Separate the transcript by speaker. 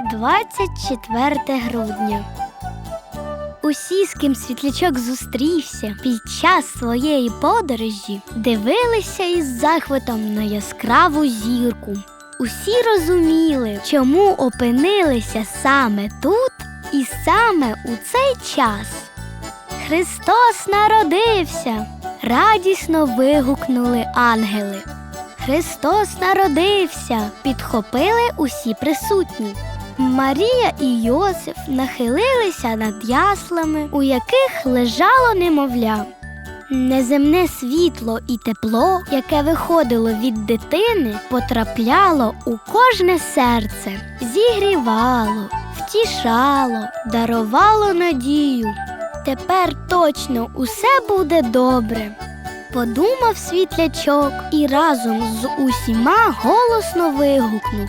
Speaker 1: 24 грудня. Усі, з ким світлячок зустрівся під час своєї подорожі, дивилися із захватом на яскраву зірку. Усі розуміли, чому опинилися саме тут і саме у цей час. Христос народився! радісно вигукнули ангели. Христос народився! підхопили усі присутні. Марія і Йосиф нахилилися над яслами, у яких лежало немовля. Неземне світло і тепло, яке виходило від дитини, потрапляло у кожне серце, зігрівало, втішало, дарувало надію. Тепер точно усе буде добре. Подумав світлячок і разом з усіма голосно вигукнув.